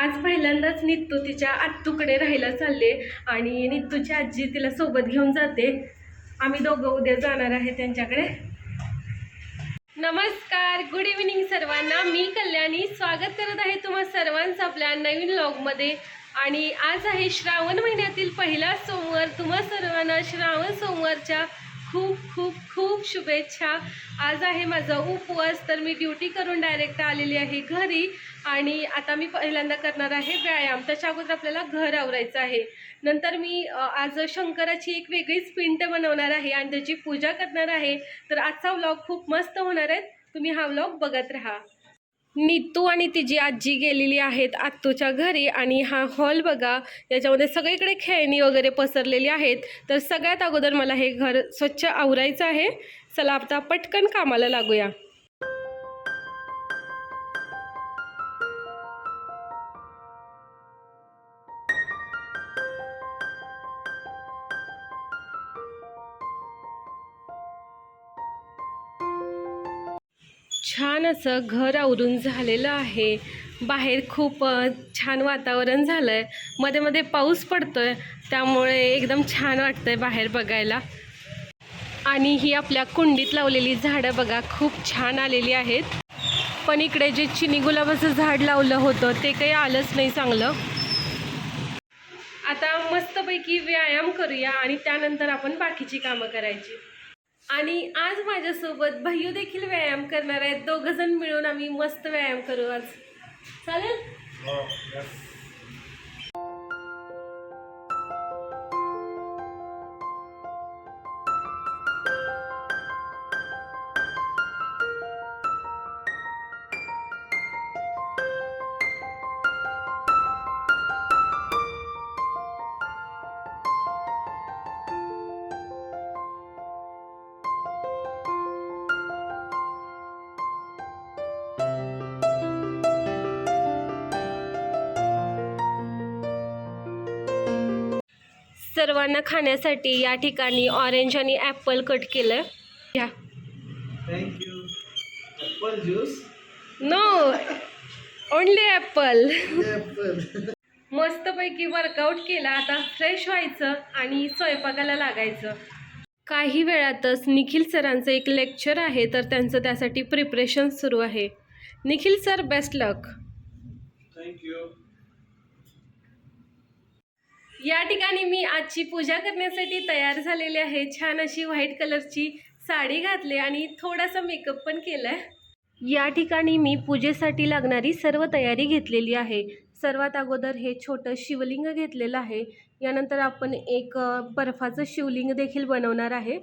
आज पहिल्यांदाच नित्तू तिच्या आत्तूकडे राहायला चालले आणि नित्तूची आजी तिला सोबत घेऊन जाते. आम्ही दोघं उद्या जाणार आहे त्यांच्याकडे. नमस्कार गुड इव्हिनिंग सर्वांना. मी कल्याणी. स्वागत करत आहे तुम्हा सर्वांचं आपल्या नवीन लॉगमध्ये आणि आज आहे श्रावण महिन्यातील पहिला सोमवार. तुम्हा सर्वांना श्रावण सोमवारच्या खूप खूप खूप शुभेच्छा. आज आहे माझा उपवास तर मी ड्युटी करून डायरेक्ट आलेली आहे घरी. आणि आता मी पहिल्यांदा करणार आहे व्यायाम. त्याच्या अगोदर आपल्याला घर आवरायचं आहे. नंतर मी आज शंकराची एक वेगळीच पिंट बनवणार आहे आणि त्याची पूजा करणार आहे. तर आजचा व्लॉग खूप मस्त होणार आहे. तुम्ही हा व्लॉग बघत राहा. नीतू आणि तिची आजी गेलेली आहेत आत्तूच्या घरी आणि हा हॉल बघा याच्यामध्ये सगळीकडे खेळणी वगैरे पसरलेली आहेत. तर सगळ्यात अगोदर मला हे घर स्वच्छ आवरायचं आहे. चला आता पटकन कामाला लागूया. छान असं घर आवरून झालेलं आहे. बाहेर खूप छान वातावरण झालं आहे मध्ये मध्ये पाऊस पडतो आहे त्यामुळे एकदम छान वाटतं आहे बाहेर बघायला. आणि ही आपल्या कुंडीत लावलेली झाडं बघा खूप छान आलेली आहेत. पण इकडे जे चिनी गुलाबाचं झाड लावलं होतं ते काही आलंच नाही चांगलं. आता मस्तपैकी व्यायाम करूया आणि त्यानंतर आपण बाकीची कामं करायची. आणि आज माझ्यासोबत भैयू देखील व्यायाम करणार आहेत. दोघ जण मिळून आम्ही मस्त व्यायाम करू आज. चालेल? हो, सर्वांना खाण्यासाठी या ठिकाणी ऑरेंज आणि ॲपल कट केलं घ्या. No only apple. मस्तपैकी वर्कआउट केला. आता फ्रेश व्हायचं आणि स्वयंपाकाला लागायचं. काही वेळातच निखिल सरांचं एक लेक्चर आहे तर त्यांचं त्यासाठी प्रिपरेशन सुरू आहे. Nikhil sir best luck you. या ठिकाणी मी आजची पूजा करण्यासाठी तयार झालेली आहे. छान अशी व्हाईट कलरची साडी घातली आणि थोडासा मेकअप पण केला आहे या ठिकाणी मी पूजेसाठी लागणारी सर्व तयारी घेतलेली आहे. सर्वात अगोदर हे छोटं शिवलिंग घेतलेलं आहे. यानंतर आपण एक बर्फाचं शिवलिंग देखील बनवणार आहे.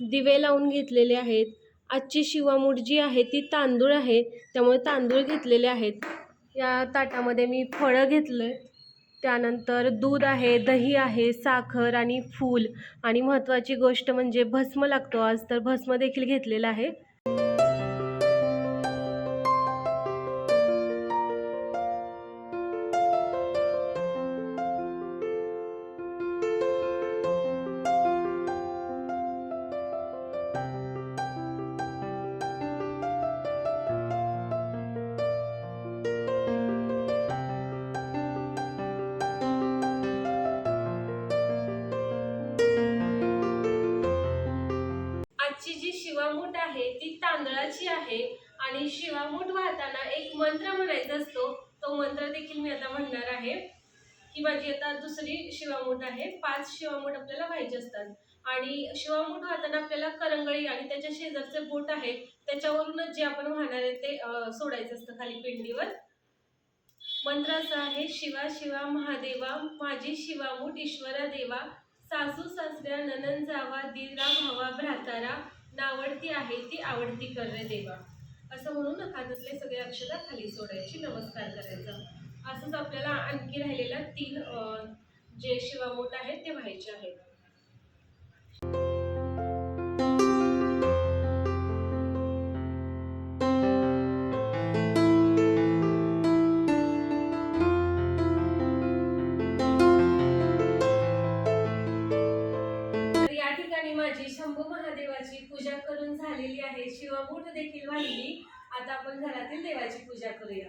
दिवे लावून घेतलेले आहेत. आजची शिवामूठ जी आहे ती तांदूळ आहे. त्यामुळे तांदूळ घेतलेले आहेत. या ताटामध्ये मी फळं घेतलं आहे त्यानंतर दूध आहे दही आहे साखर आणि फूल. आणि महत्त्वाची गोष्ट म्हणजे भस्म लागतो आज तर भस्म देखील घेतलेला आहे. मी आता म्हणणार आहे की माझी आता दुसरी शिवामूठ आहे. पाच शिवामूठ आपल्याला व्हायचे असतात. आणि शिवामूठ वाहताना आपल्याला करंगळी आणि त्याच्या शेजारचे बोट आहे त्याच्यावरूनच जे आपण वाहणार आहे ते सोडायचं असतं खाली पिंडीवर. मंत्र असं आहे शिवा शिवा महादेवा माझी शिवामूठ ईश्वरा देवा सासू सासऱ्या ननन जावा दिरा भावा भ्रातारा नावडती आहे ती आवडती कर रे देवा. असं म्हणून हातातले सगळे अक्षरा खाली सोडायची नमस्कार करायचा. असंच आपल्याला आणखी राहिलेला तीन जे शिवामूठ आहेत ते व्हायचे आहेत. तर या ठिकाणी माझी शंभू महादेवाची पूजा करून झालेली आहे. शिवमूठ देखील वाहिली. आता आपण घरातील देवाची पूजा करूया.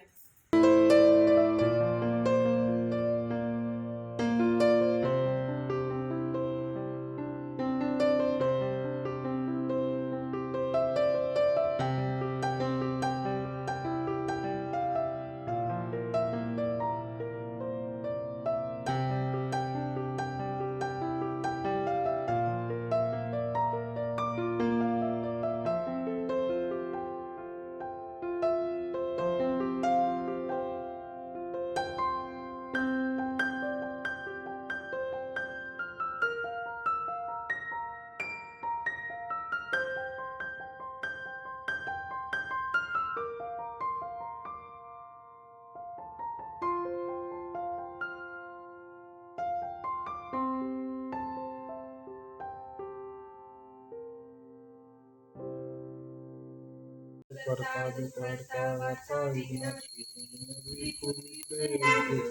करता दुकर्ता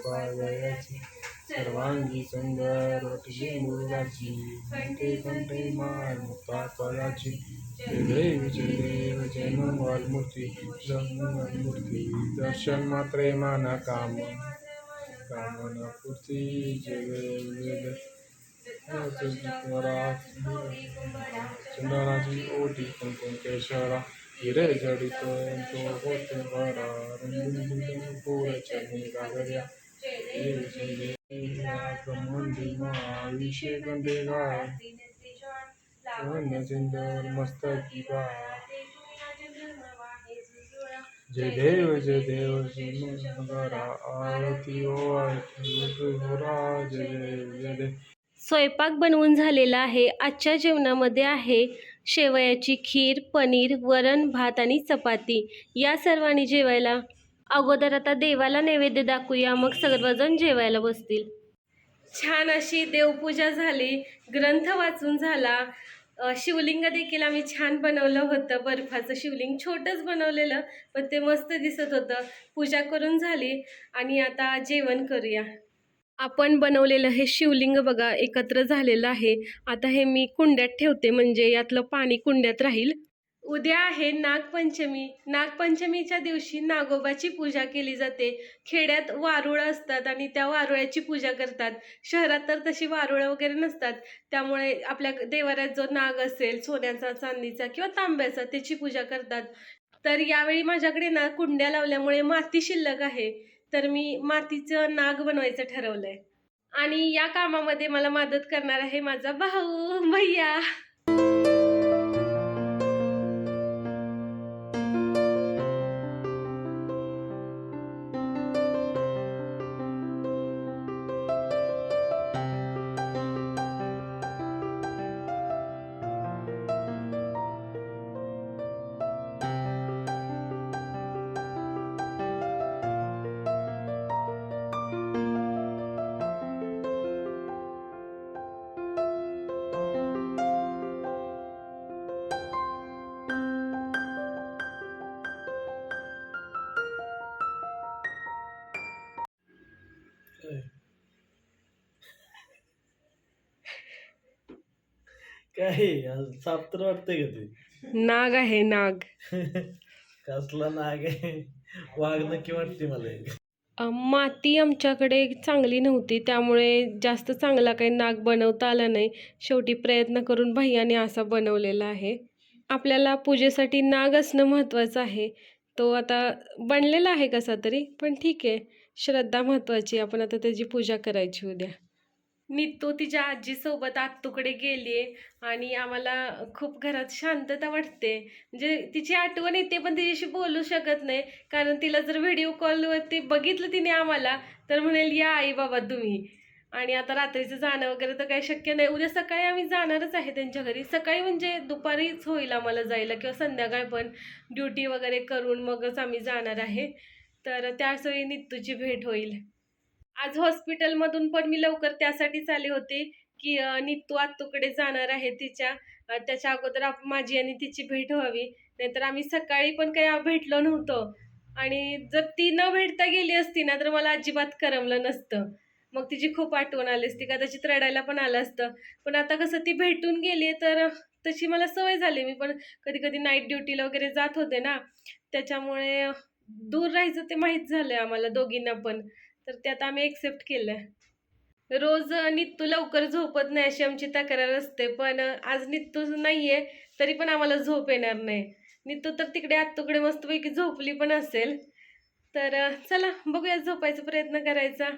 पायाची सर्वांगी सुंदर वटली मुलाची कंठे कंठे मुक्ता फळाची जय जय मूर्ती मूर्ती दर्शन मात्रे माना काम कामना पूर्ती जय देव ओटी कुंकुम केशरा हिरे जडित तो होते भरा रंगून गागऱ्या मस्तकी बा जय देव जय देव आरती ओ आरती जय देव जय देव स्वयंपाक बनवून झालेला आहे आजच्या जेवणामध्ये आहे शेवयाची खीर पनीर वरण भात आणि चपाती. या सर्वांनी जेवायला. अगोदर आता देवाला नैवेद्य दाखवूया मग सर्वजण जेवायला बसतील. छान अशी देवपूजा झाली. ग्रंथ वाचून झाला. शिवलिंग देखील आम्ही छान बनवलं होतं. बर्फाचं शिवलिंग छोटंच बनवलेलं पण ते मस्त दिसत होतं. पूजा करून झाली आणि आता जेवण करूया. आपण बनवलेलं हे शिवलिंग बघा एकत्र झालेलं आहे. आता हे मी कुंड्यात ठेवते म्हणजे यातलं पाणी कुंड्यात राहील. उद्या आहे नागपंचमी. नागपंचमीच्या दिवशी नागोबाची पूजा केली जाते. खेड्यात वारुळं असतात आणि त्या वारुळ्याची पूजा करतात. शहरात तर तशी वारुळं वगैरे नसतात. त्यामुळे आपल्या देवाऱ्यात जो नाग असेल सोन्याचा चांदीचा किंवा तांब्याचा त्याची पूजा करतात. तर यावेळी माझ्याकडे ना कुंड्या लावल्यामुळे माती शिल्लक आहे. तर मी मातीचं नाग बनवायचं ठरवलंय. आणि या कामामध्ये मला मदत करणार आहे माझा भाऊ भैया काय आज साप तर वाटतंय का नाग आहे नाग. कसला नाग आहे? वाघ नक्की वाटते मला एक. अ, माती आमच्याकडे चांगली नव्हती त्यामुळे जास्त चांगला काही नाग बनवता आला नाही. शेवटी प्रयत्न करून भैयाने असा बनवलेला आहे. आपल्याला पूजेसाठी नाग असणं महत्त्वाचं आहे. तो आता बनलेला आहे कसा तरी पण ठीक आहे. श्रद्धा महत्त्वाची आपण आता त्याची पूजा करायची उद्या. नितू तिच्या आजीसोबत आत्तूकडे गेली आहे आणि आम्हाला खूप घरात शांतता वाटते. म्हणजे तिची आठवण येते पण तिच्याशी बोलू शकत नाही. कारण तिला जर व्हिडिओ कॉलवरती बघितलं तिने आम्हाला तर म्हणेल या आई बाबा तुम्ही. आणि आता रात्रीचं जाणं वगैरे तर काही शक्य नाही. उद्या सकाळी आम्ही जाणारच आहे त्यांच्या घरी. सकाळी म्हणजे दुपारीच होईल आम्हाला जायला किंवा संध्याकाळी पण. ड्युटी वगैरे करून मगच आम्ही जाणार आहे. तर त्यावेळी नित्तूची भेट होईल. आज हॉस्पिटलमधून पण मी लवकर त्यासाठीच आले होते की नितू आत्तूकडे जाणार आहे तिच्या. त्याच्या अगोदर माझी आणि तिची भेट व्हावी. नाहीतर आम्ही सकाळी पण काही भेटलो नव्हतो. आणि जर ती न भेटता गेली असती ना तर मला अजिबात करमलं नसतं. मग तिची खूप आठवण आली असती. कदाचित रडायला पण आलं असतं. पण आता कसं ती भेटून गेली तर तशी मला सवय झाली. मी पण कधी कधी नाईट ड्युटीला वगैरे जात होते ना त्याच्यामुळे दूर राहायचं ते माहीत झालं आम्हाला दोघींना पण. तर ते आता आम्ही एक्सेप्ट केलं रोज नित्तू लवकर झोपत नाही अशी आमची तक्रार असते पण आज नित्तू नाही आहे तरी पण आम्हाला झोप येणार नाही. नित्तू तर तिकडे आत्तूकडे मस्तपैकी झोपली पण असेल. तर चला बघूया झोपायचा प्रयत्न करायचा.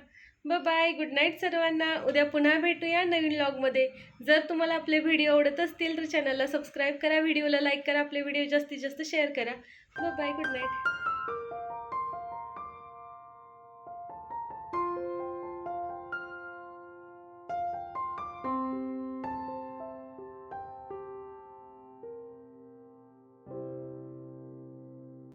ब बाय गुड नाईट सर्वांना. उद्या पुन्हा भेटूया नवीन लॉगमध्ये जर तुम्हाला आपले व्हिडिओ आवडत असतील तर चॅनलला सबस्क्राईब करा व्हिडिओला लाईक करा आपले व्हिडिओ जास्तीत जास्त शेअर करा. ब बाय गुड नाईट